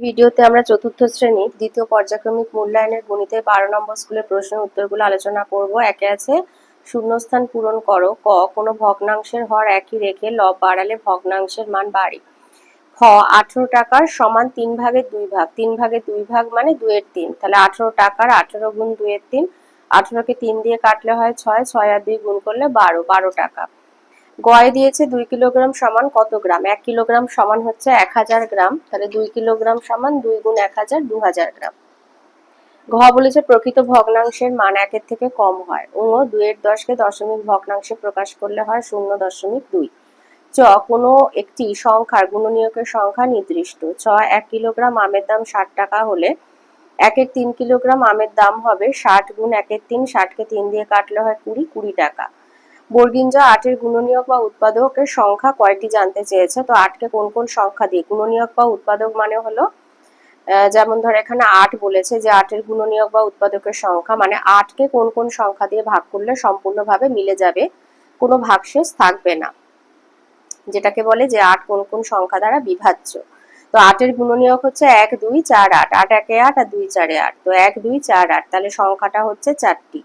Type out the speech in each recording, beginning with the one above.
ভিডিওতে আমরা চতুর্থ শ্রেণির দ্বিতীয় পর্যায়ক্রমিক মূল্যায়নের গণিতের বারো নম্বর স্কুলের প্রশ্নের উত্তরগুলো আলোচনা করব। একে আছে, শূন্যস্থান পূরণ করো, ক, কোনো ভগ্নাংশের হর একই রেখে লব বাড়ালে ভগ্নাংশের মান বাড়ে। খ, আঠেরো টাকার সমান তিন ভাগের দুই ভাগ, তিন ভাগের দুই ভাগ মানে দুয়ের তিন। তাহলে আঠেরো টাকার আঠেরো গুণ দুয়ের তিন, আঠেরোকে তিন দিয়ে কাটলে হয় ছয় ছয় আর দুই গুণ করলে বারো বারো টাকা। গয় দিয়েছে দুই কিলোগ্রাম সমান কত গ্রাম? এক কিলোগ্রাম সমান হচ্ছে এক হাজার গ্রাম। তাহলে দুই কিলোগ্রাম সমান দুই গুণ এক হাজার, দু হাজার গ্রাম। ঘ বলেছে, প্রকৃত ভগ্নাংশের মান একের থেকে কম হয়। ও দুইয়ের দশকে দশমিক ভগ্নাংশে প্রকাশ করলে হয় শূন্য দশমিক দুই। চ, কোনো একটি সংখ্যার গুণনীয়কের সংখ্যা নির্দিষ্ট। ছ, এক কিলোগ্রাম আমের দাম ষাট টাকা হলে একের তিন কিলোগ্রাম আমের দাম হবে ষাট গুণ একের তিন, ষাটকে তিন দিয়ে কাটলে হয় কুড়ি কুড়ি টাকা। বর্গিঞ্জা আটের গুণনীয়ক বা উৎপাদকের সংখ্যা কয়টি জানতে চেয়েছে? তো আটকে কোন কোন সংখ্যা দিয়ে? গুণনীয়ক বা উৎপাদক মানে হলো যেমন ধর এখানে আট বলেছে যে আটের গুণনীয়ক বা উৎপাদকের সংখ্যা মানে আটকে কোন কোন সংখ্যা দিয়ে ভাগ করলে সম্পূর্ণভাবে মিলে যাবে, কোনো ভাগশেষ থাকবে না। যেটাকে বলে যে আট কোন কোন সংখ্যা দ্বারা বিভাজ্য। তো আটের গুণনীয়ক হচ্ছে এক, দুই, চার, আট। আট, একে আট, আর দুই, চারে আট। তো এক, দুই, চার, আট। তাহলে সংখ্যাটা হচ্ছে চারটি।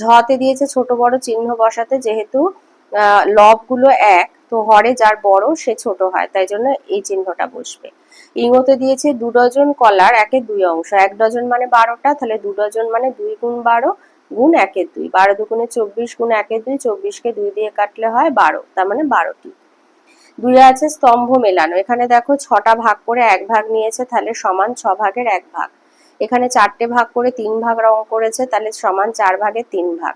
ঝতে দিয়েছে ছোট বড় চিহ্ন বসাতে, যেহেতু লবগুলো এক, তো হরে যার বড়, সে ছোট হয়, তাই জন্য এই চিহ্নটা বসবে। ইঙ্গতে দিয়েছে দু ডজন কলার একে দুই অংশ, এক ডজন মানে বারোটা, তাহলে দু ডজন মানে দুই গুণ বারো, গুণ একের দুই, বারো দুগুণে চব্বিশ গুণ একের দুই, চব্বিশকে দুই দিয়ে কাটলে হয় বারো, তার মানে বারোটি। দুই আছে স্তম্ভ মেলানো, এখানে দেখো ছটা ভাগ করে এক ভাগ নিয়েছে, তাহলে সমান ছ ভাগের এক ভাগ। এখানে চারটে ভাগ করে তিন ভাগ রং করেছে, তাহলে সমান চার ভাগের তিন ভাগ।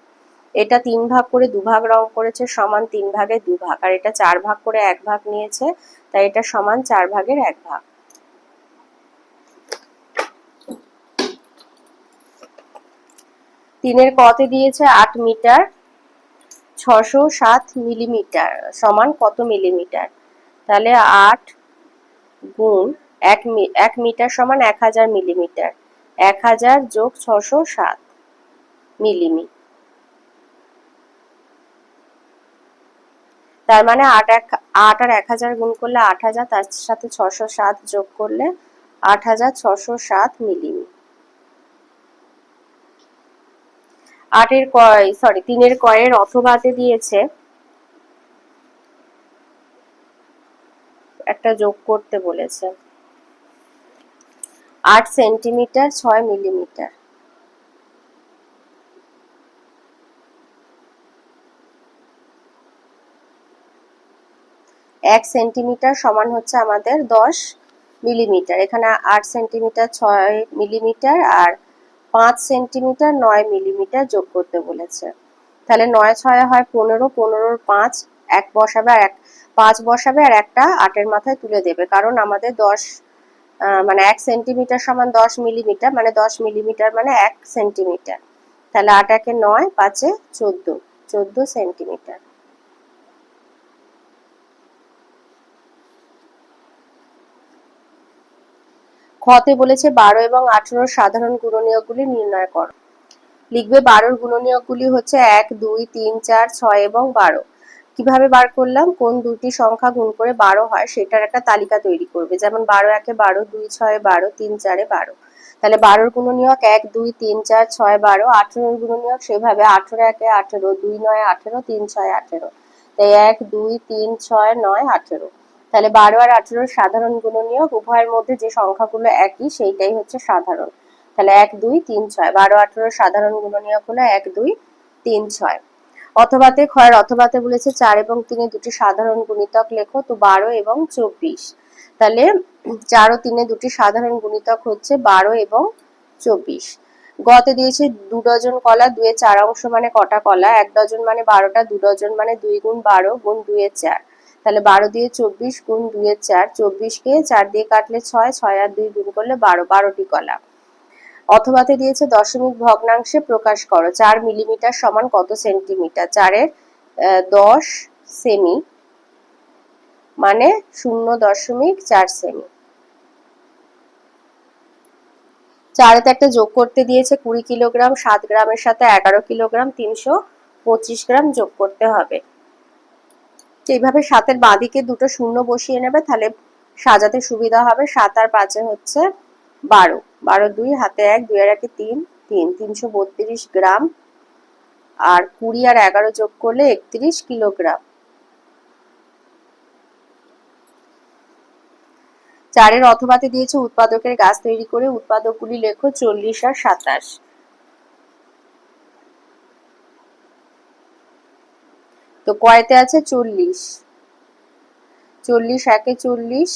এটা তিন ভাগ করে দু ভাগ রং করেছে, সমান তিন ভাগে দু ভাগ। আর এটা চার ভাগ করে এক ভাগ নিয়েছে, তাই এটা সমান চার ভাগের এক ভাগ। তিনের কতে দিয়েছে আট মিটার, ছশো সাত মিলিমিটার, সমান কত মিলিমিটার? তাহলে আট গুণ এক মিটার সমান এক হাজার মিলিমিটার। এক হাজার যোগ ছশো সাত মিলিমি। তার মানে আট এক, আট আর এক হাজার গুণ করলে আট হাজার, তার সাথে ছশো সাত যোগ করলে আট হাজার ছশো সাত মিলিমি। আটের কয় সরি তিনের কয়ের অথবাতে দিয়েছে। একটা যোগ করতে বলেছে। আট সেন্টিমিটার, ছয় মিলিমিটার। এক সেন্টিমিটার সমান হচ্ছে আমাদের দশ মিলিমিটার। এখানে আট সেন্টিমিটার, ছয় মিলিমিটার আর পাঁচ সেন্টিমিটার, নয় মিলিমিটার যোগ করতে বলেছে। তাহলে নয়, ছয় হয় পনেরো, পনেরোর পাঁচ এক বসাবে আর এক, পাঁচ বসাবে আর একটা আটের মাথায় তুলে দেবে। কারণ আমাদের দশ মানে এক সেন্টিমিটার সমান দশ মিলিমিটার মানে দশ মিলিমিটার মানে এক সেন্টিমিটার তাহলে আট একে নয়, পাঁচে চোদ্দ চোদ্দ সেন্টিমিটার খতে বলেছে বারো এবং আঠেরোর সাধারণ গুণনীয়কগুলি নির্ণয় করো। লিখবে বারোর গুণনীয়কগুলি হচ্ছে এক, দুই, তিন, চার, ছয় এবং বারো। কীভাবে বার করলাম? কোন দুটি সংখ্যা গুণ করে বারো হয় সেটার একটা তালিকা তৈরি করবে। যেমন বারো একে বারো, দুই ছয় বারো, তিন চারে বারো। তাহলে বারোর গুণনীয়ক এক, দুই, তিন, চার, ছয়, বারো। আঠেরোর গুণনীয়ক সেভাবে আঠেরো একে আঠেরো, দুই নয় আঠেরো, তিন ছয় আঠেরো। তাই এক, দুই, তিন, ছয়, নয় আঠেরো। তাহলে বারো আর আঠেরোর সাধারণ গুণনীয়ক উভয়ের মধ্যে যে সংখ্যাগুলো একই সেইটাই হচ্ছে সাধারণ। তাহলে এক, দুই, তিন, ছয়। বারো, আঠেরোর সাধারণ গুণনীয়ক হলো এক, দুই, তিন, ছয়। অথবাতে ক্ষয়ের অথবাতে বলেছে, চার এবং তিনে দুটি সাধারণ গুণিতক লেখো, তো বারো এবং চব্বিশ। তাহলে চার ও তিনে দুটি সাধারণ গুণিতক হচ্ছে বারো এবং চব্বিশ। গতে দিয়েছে দু ডজন কলা, দুয়ে চার অংশ মানে কটা কলা, এক ডজন মানে বারোটা, দু ডজন মানে দুই গুণ বারো গুণ দুয়ে চার। তাহলে বারো দিয়ে চব্বিশ গুণ দুয়ের চার, চব্বিশকে চার দিয়ে কাটলে ছয় ছয় আর দুই গুণ করলে বারো, বারোটি কলা। অথবাতে দিয়েছে দশমিক ভগ্নাংশে প্রকাশ করো। চার মিলিমিটার সমান কত সেন্টিমিটার? চারের দশ সেমি মানে শূন্য দশমিক চার সেমি। চারেতে একটা যোগ করতে দিয়েছে কুড়ি কিলোগ্রাম, সাত গ্রামের সাথে এগারো কিলোগ্রাম, তিনশো পঁচিশ গ্রাম যোগ করতে হবে। এইভাবে সাতের বাঁদিকে দুটো শূন্য বসিয়ে নেবে, তাহলে সাজাতে সুবিধা হবে। সাত আর পাঁচে হচ্ছে বারো। বারো দুই, হাতে এক, দুই আর একে তিন তিন। তিনশো বত্রিশ গ্রাম। আর কুড়ি আর এগারো যোগ করলে একত্রিশ কিলোগ্রাম। চারের অথবাতে দিয়েছে উৎপাদকের গাছ তৈরি করে। উৎপাদকগুলি লেখো চল্লিশ আর সাতাশ। তো কয়তে আছে? চল্লিশ। চল্লিশ, একে চল্লিশ।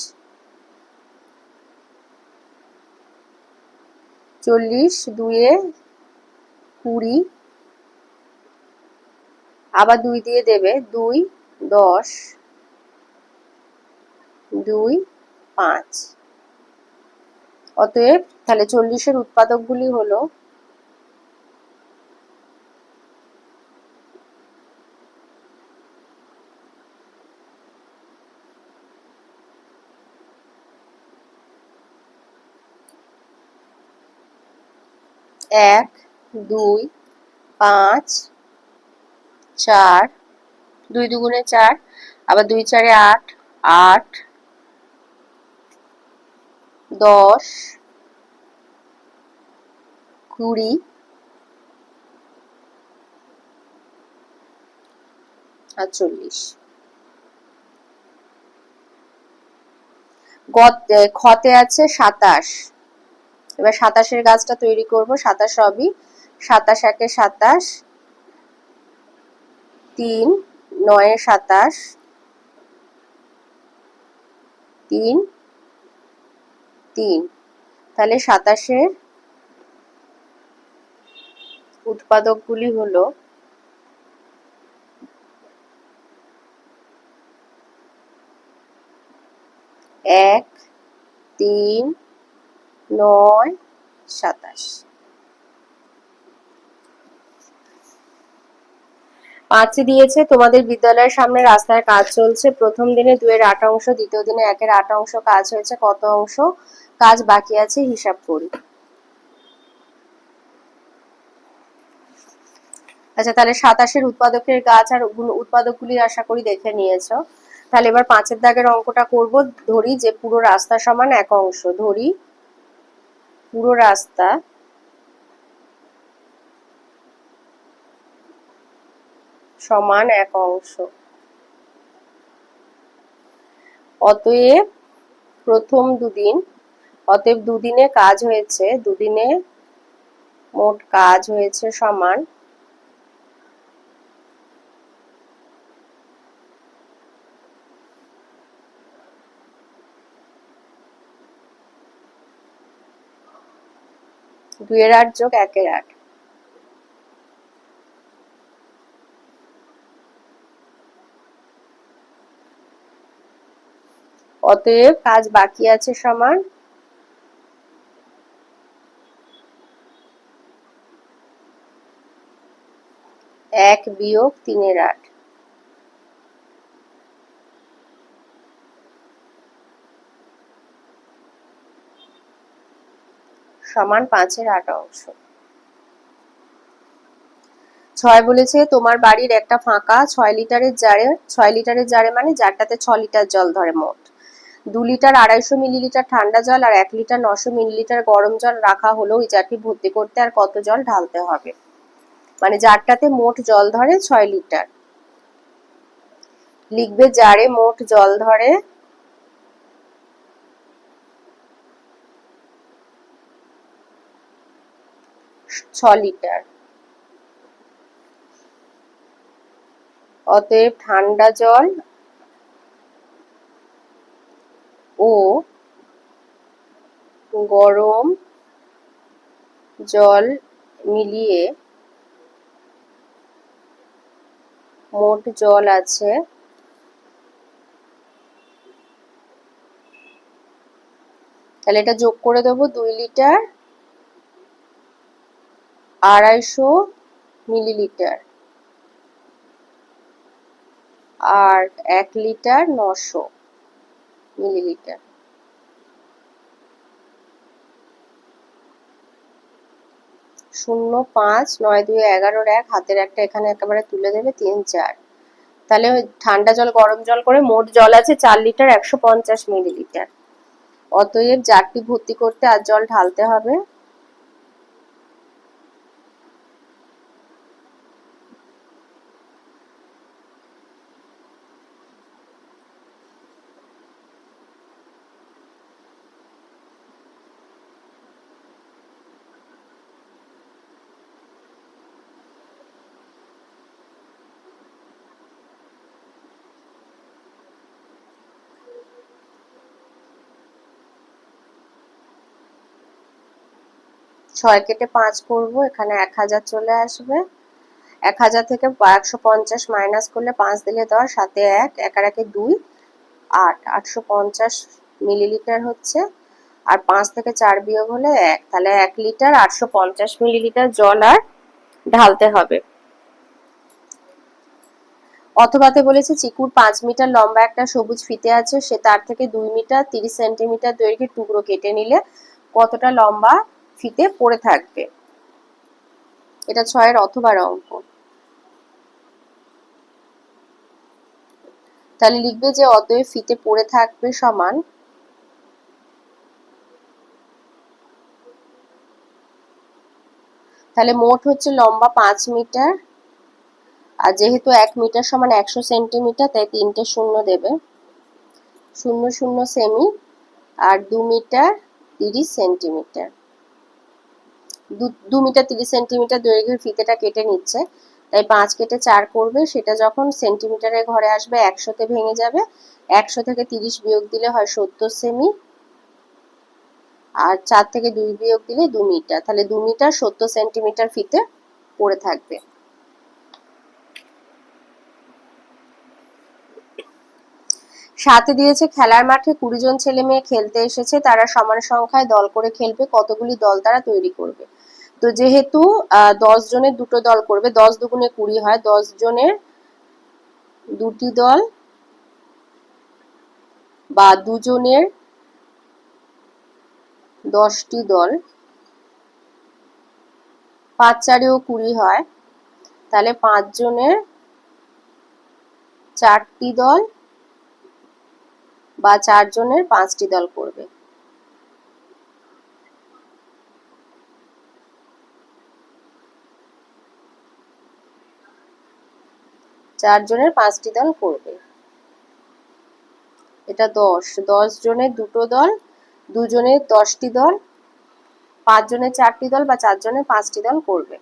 চল্লিশ, দুয়ে কুড়ি, আবার দুই দিয়ে দেবে দুই, দশ, দুই, পাঁচ। অতএব তাহলে চল্লিশের উৎপাদকগুলি হলো এক, দুই, পাঁচ, চার, দুই দুগুণে চার, আবার দুই চারে আট আট, দশ, কুড়ি আর চল্লিশ খতে আছে সাতাশ। এবার সাতাশের গাছটা তৈরি করব, সাতাশ সবই সাতাশ একে সাতাশ, তিন, নয়ে সাতাশ, তিন তিন। তাহলে সাতাশের উৎপাদকগুলি হলো এক, তিন নয়, সাতাশ। পাঁচে দিয়েছে, তোমাদের বিদ্যালয়ের সামনে রাস্তায় কাজ চলছে। প্রথম দিনে দুয়ের আট অংশ, দ্বিতীয় দিনে একের আট অংশ কাজ হয়েছে। কত অংশ কাজ বাকি আছে, হিসাব করি। আচ্ছা তাহলে সাতাশের উৎপাদকের গাছ আর উৎপাদকগুলি আশা করি দেখে নিয়েছো। তাহলে এবার পাঁচের দাগের অঙ্কটা করব। ধরি যে পুরো রাস্তা সমান এক অংশ, ধরি পুরো রাস্তা। সমান এক অংশ। অতএব প্রথম দুদিন, অতএব দুদিনে কাজ হয়েছে, দুদিনে মোট কাজ হয়েছে সমান দুইয়ের আট যোগ একের আট। অতএব কাজ বাকি আছে সমান এক বিয়োগ তিনের আট। সমান পাঁচের আট অংশ। ছয় বলেছে, তোমার বাড়ির একটা ফাঁকা ছয় লিটারের জারে, ছয় লিটারের জারে মানে জারটাতে ছ লিটার জল ধরে মোট। দু লিটার আড়াইশো মিলিলিটার ঠান্ডা জল আর এক লিটার নশো মিলিলিটার গরম জল রাখা হলো ওই জারটি ভর্তি করতে আর কত জল ঢালতে হবে? মানে জারটাতে মোট জল ধরে ছয় লিটার। লিখবে, জারে মোট জল ধরে ছ লিটার। অতএব ঠান্ডা জল ও গরম জল মিলিয়ে মোট জল আছে তাহলে এটা যোগ করে দেবো দুই লিটার। আড়াইশো মিলিলিটার। আর এক লিটার নশো মিলিলিটার। শূন্য পাঁচ নয় দুই এগারোর এক, হাতের একটা এখানে একেবারে তুলে দেবে, তিন চার। তাহলে ঠান্ডা জল, গরম জল করে মোট জল আছে চার লিটার একশো পঞ্চাশ মিলিলিটার। অতএব জারটি ভর্তি করতে আর জল ঢালতে হবে। ছয় কেটে পাঁচ করব, এখানে এক হাজার চলে আসবে। এক হাজার থেকে একশো পঞ্চাশ মাইনাস করলে পাঁচ দিলে দশ, সাথে এক এক একে দুই, আট, আটশো পঞ্চাশ মিলিলিটার হচ্ছে। আর পাঁচ থেকে চার বিয়োগ হলে এক, তাহলে এক লিটার আটশো পঞ্চাশ মিলিলিটার জল আর ঢালতে হবে। অথবাতে বলেছে, চিকুর পাঁচ মিটার লম্বা একটা সবুজ ফিতে আছে, সে তার থেকে দুই মিটার, তিরিশ সেন্টিমিটার দৈর্ঘ্যের টুকরো কেটে নিলে কতটা লম্বা ফিতে পড়ে থাকবে। এটা ছয়ের অথবার অঙ্ক। তাহলে লিখবে যে অতএব ফিতে পড়ে থাকবে সমান তাহলে মোট হচ্ছে লম্বা পাঁচ মিটার। আর যেহেতু এক মিটার সমান একশো সেন্টিমিটার, তাই তিনটে শূন্য দেবে। শূন্য শূন্য সেমি আর দু মিটার তিরিশ সেন্টিমিটার। দু মিটার, তিরিশ সেন্টিমিটার দৈর্ঘ্যের ফিতেটা কেটে নিচ্ছে। তাই পাঁচ কেটে চার করবে। সেটা যখন সেন্টিমিটারের ঘরে আসবে, একশোতে ভেঙে যাবে। একশো থেকে তিরিশ বিয়োগ দিলে হয় সত্তর সেমি। আর চার থেকে দুই বিয়োগ দিলে দু মিটার। তাহলে দু মিটার সত্তর সেন্টিমিটার ফিতে পড়ে থাকবে। সাথে দিয়েছে খেলার মাঠে কুড়ি জন ছেলে মেয়ে খেলতে এসেছে। তারা সমান সংখ্যায় দল করে খেলবে। কতগুলি দল তারা তৈরি করবে। তো যেহেতু দশ জনের দুটো দল করবে, দশ দুগুণে কুড়ি হয়, দশ জনের দুটি দল বা দুজনের দশটি দল, পাঁচ চারেও কুড়ি হয়, তাহলে পাঁচ জনের চারটি দল বা চারজনের পাঁচটি দল করবে। চারজনের পাঁচটি দল করবে। এটা দশ। দশ জনের দুটো দল দুজনের দশটি দল পাঁচ জনের চারটি দল বা চারজনের পাঁচটি দল করবে।